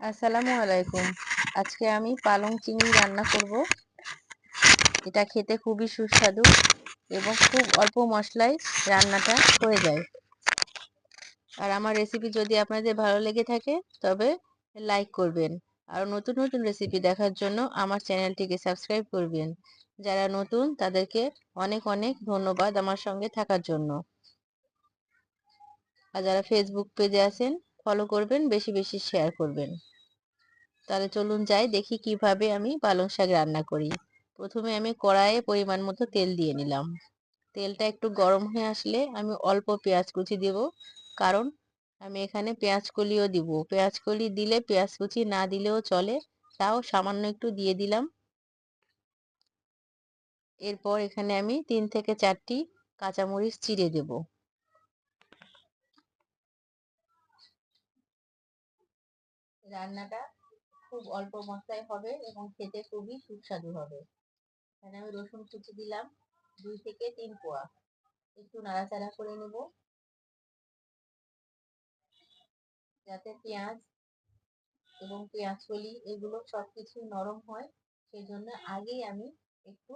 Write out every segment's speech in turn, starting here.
আসসালামু আলাইকুম। আজকে আমি পালং চিংড়ি রান্না করব। এটা খেতে খুবই সুস্বাদু এবং খুব অল্প মশলায় রান্নাটা হয়ে যায়। আর আমার রেসিপি যদি আপনাদের ভালো লেগে থাকে, তবে লাইক করবেন। আর নতুন নতুন রেসিপি দেখার জন্য আমার চ্যানেলটিকে সাবস্ক্রাইব করবেন। যারা নতুন, তাদেরকে অনেক অনেক ধন্যবাদ আমার সঙ্গে থাকার জন্য। আর যারা ফেসবুক পেজে আছেন ফলো করবেন, বেশি বেশি শেয়ার করবেন। তাহলে চলুন যাই, দেখি কীভাবে আমি পালং শাক রান্না করি। প্রথমে আমি কড়াইয়ে পরিমাণ মতো তেল দিয়ে নিলাম। তেলটা একটু গরম হয়ে আসলে আমি অল্প পেঁয়াজ কুচি দেব। কারণ আমি এখানে পেঁয়াজ কলিও দিব। পেঁয়াজ কলি দিলে পেঁয়াজ কুচি না দিলেও চলে। তাও সামান্য একটু দিয়ে দিলাম। এরপর এখানে আমি তিন থেকে চারটি কাঁচামরিচ চিড়ে দেব। রান্নাটা খুব অল্প মশলায় হবে এবং খেতে খুবই সুস্বাদু হবে। এখানে আমি রসুন কুচি দিলাম, দুই থেকে তিন কোয়া। একটু নাড়াচাড়া করে নেব। যাতে পেঁয়াজ এবং পেঁয়াজ কলি এগুলো সব কিছু নরম হয় সেই জন্য আগেই আমি একটু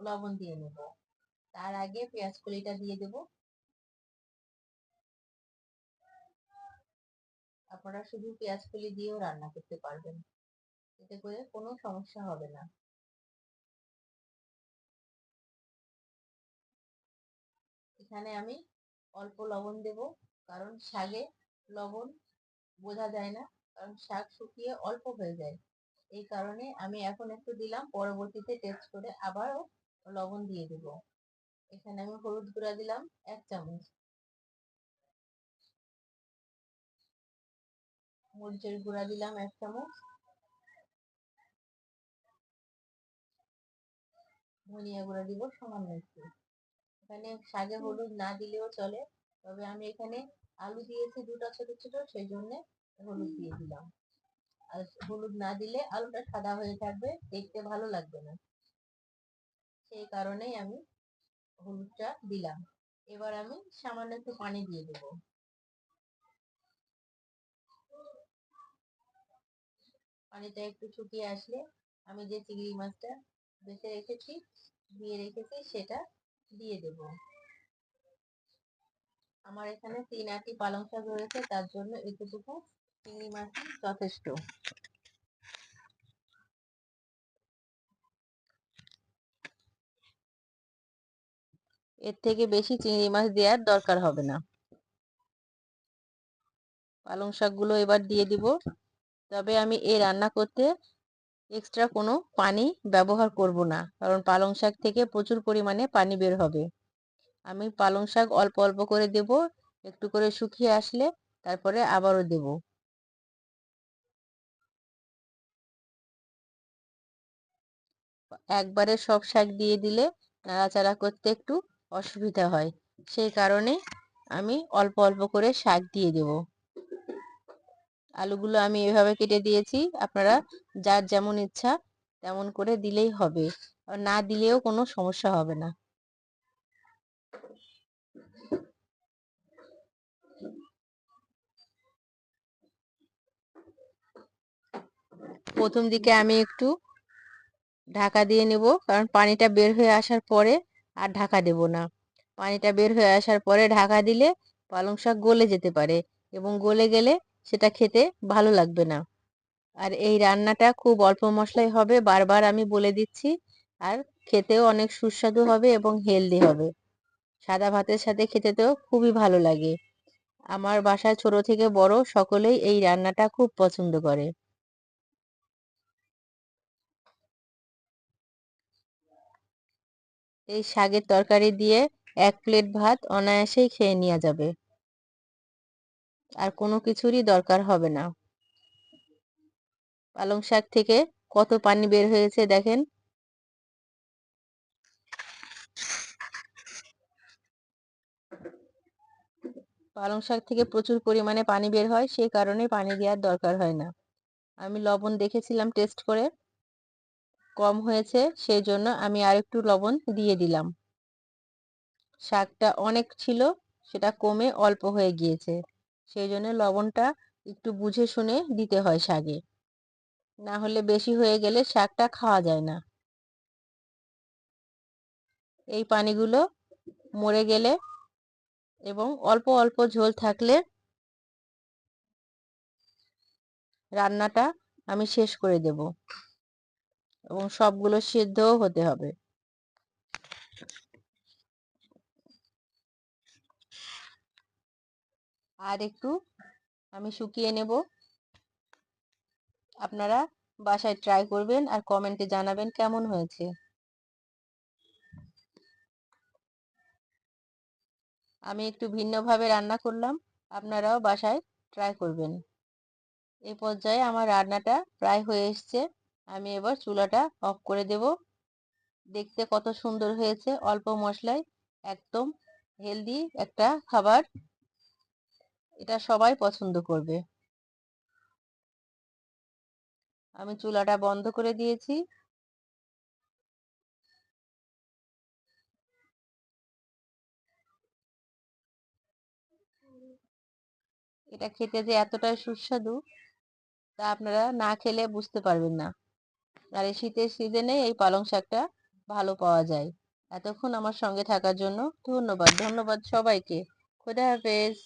লবণ দিয়ে নেব। তার আগে পেঁয়াজ কলিটা দিয়ে দেব। আপনারা শুধু পেঁয়াজ কলি দিয়েও রান্না করতে পারবেন। এতে করে কোনো সমস্যা হবে না। এখানে আমি অল্প লবণ দেব, কারণ শাগে লবণ বোঝা যায় না, কারণ শাক শুকিয়ে অল্প হয়ে যায়। এই কারণে আমি এখন একটু দিলাম, পরবর্তীতে টেস্ট করে আবারও লবণ দিয়ে দেব। এখানে আমি হলুদ গুঁড়া দিলাম, এক চামচ। মরিচের গুঁড়া দিলাম এক চামচ। ধনিয়া গুঁড়া দিব সামান্য একটু। এখানে শাকে হলুদ না দিলেও চলে, তবে আমি এখানে আলু দিয়েছি দুটো ছোট ছোট, সেই জন্য হলুদ দিয়ে দিলাম। আর হলুদ না দিলে আলুটা সাদা হয়ে থাকবে, দেখতে ভালো লাগবে না। সেই কারণেই আমি হলুদটা দিলাম। এবার আমি সামান্য একটু পানি দিয়ে দেব। পানিটা একটু শুকিয়ে আসলে আমি যে চিংড়ি মাছটা বেছে রেখেছি, দিয়ে রেখেছি সেটা দিয়ে দেব। আমার এখানে তিন আটি পালং শাক রয়েছে, তার জন্য এতটুকু চিংড়ি মাছ যথেষ্ট। এর থেকে বেশি চিংড়ি মাছ দেওয়ার দরকার হবে না। পালং শাকগুলো এবার দিয়ে দিব। তবে আমি এই রান্না করতে এক্সট্রা কোনো পানি ব্যবহার করব না। কারণ পালং শাক থেকে প্রচুর পরিমাণে পানি বের হবে। আমি পালং শাক অল্প অল্প করে দেব। একটু করে শুকিয়ে আসলে তারপরে আবারও দেব। একবারে সব শাক দিয়ে দিলে নাড়াচাড়া করতে একটু অসুবিধা হয়। সেই কারণে আমি অল্প অল্প করে শাক দিয়ে দেব। আলুগুলো আমি এভাবে কেটে দিয়েছি। আপনারা যার যেমন ইচ্ছা তেমন করে দিলেই হবে। না দিলেও কোনো সমস্যা হবে না। প্রথম দিকে আমি একটু ঢাকা দিয়ে নেব, কারণ পানিটা বের হয়ে আসার পরে আর ঢাকা দেব না। পানিটা বের হয়ে আসার পরে ঢাকা দিলে পালং শাক গলে যেতে পারে এবং গলে গেলে সেটা খেতে ভালো লাগবে না। আর এই রান্নাটা খুব অল্প মশলাই হবে, বারবার আমি বলে দিচ্ছি। আর খেতেও অনেক সুস্বাদু হবে এবং হেলদি হবে। সাদা ভাতের সাথে খেতে তো খুবই ভালো লাগে। আমার বাসায় ছোট থেকে বড় সকলেই এই রান্নাটা খুব পছন্দ করে। এই শাকের তরকারি দিয়ে এক প্লেট ভাত অনায়াসেই খেয়ে নেওয়া যাবে। আর কোনো কিছুরই দরকার হবে না। পালং শাক থেকে কত পানি বের হয়েছে দেখেন? পালং শাক থেকে প্রচুর পরিমাণে পানি বের হয় সেই কারণে পানি দেওয়ার দরকার হয় না। আমি লবণ দেখেছিলাম টেস্ট করে। কম হয়েছে সেই জন্য আমি আর একটু লবণ দিয়ে দিলাম। শাকটা অনেক ছিল, সেটা কমে অল্প হয়ে গিয়েছে। সেই জন্য লবণটা একটু বুঝে শুনে দিতে হয় শাকে। না হলে বেশি হয়ে গেলে শাকটা খাওয়া যায় না। এই পানিগুলো মরে গেলে এবং অল্প অল্প ঝোল থাকলে রান্নাটা আমি শেষ করে দেব। এবং সবগুলো সিদ্ধও হতে হবে। আর একটু আমি শুকিয়ে নেব। আপনারা বাসায় ট্রাই করবেন আর কমেন্টে জানাবেন কেমন হয়েছে। আমি একটু ভিন্নভাবে রান্না করলাম, আপনারাও বাসায় ট্রাই করবেন। এই পর্যায়ে আমার রান্নাটা প্রায় হয়ে এসছে, আমি এবার চুলাটা অফ করে দেব। দেখতে কত সুন্দর হয়েছে, অল্প মশলায় একদম হেলদি একটা খাবার। এটা সবাই পছন্দ করবে। আমি চুলাটা বন্ধ করে দিয়েছি। এটা খেতে যে এতটাই সুস্বাদু, তা আপনারা না খেলে বুঝতে পারবেন না। আর এই শীতের সিজনে এই পালং শাকটা ভালো পাওয়া যায়। এতক্ষণ আমার সঙ্গে থাকার জন্য ধন্যবাদ। ধন্যবাদ সবাইকে। খোদা হাফেজ।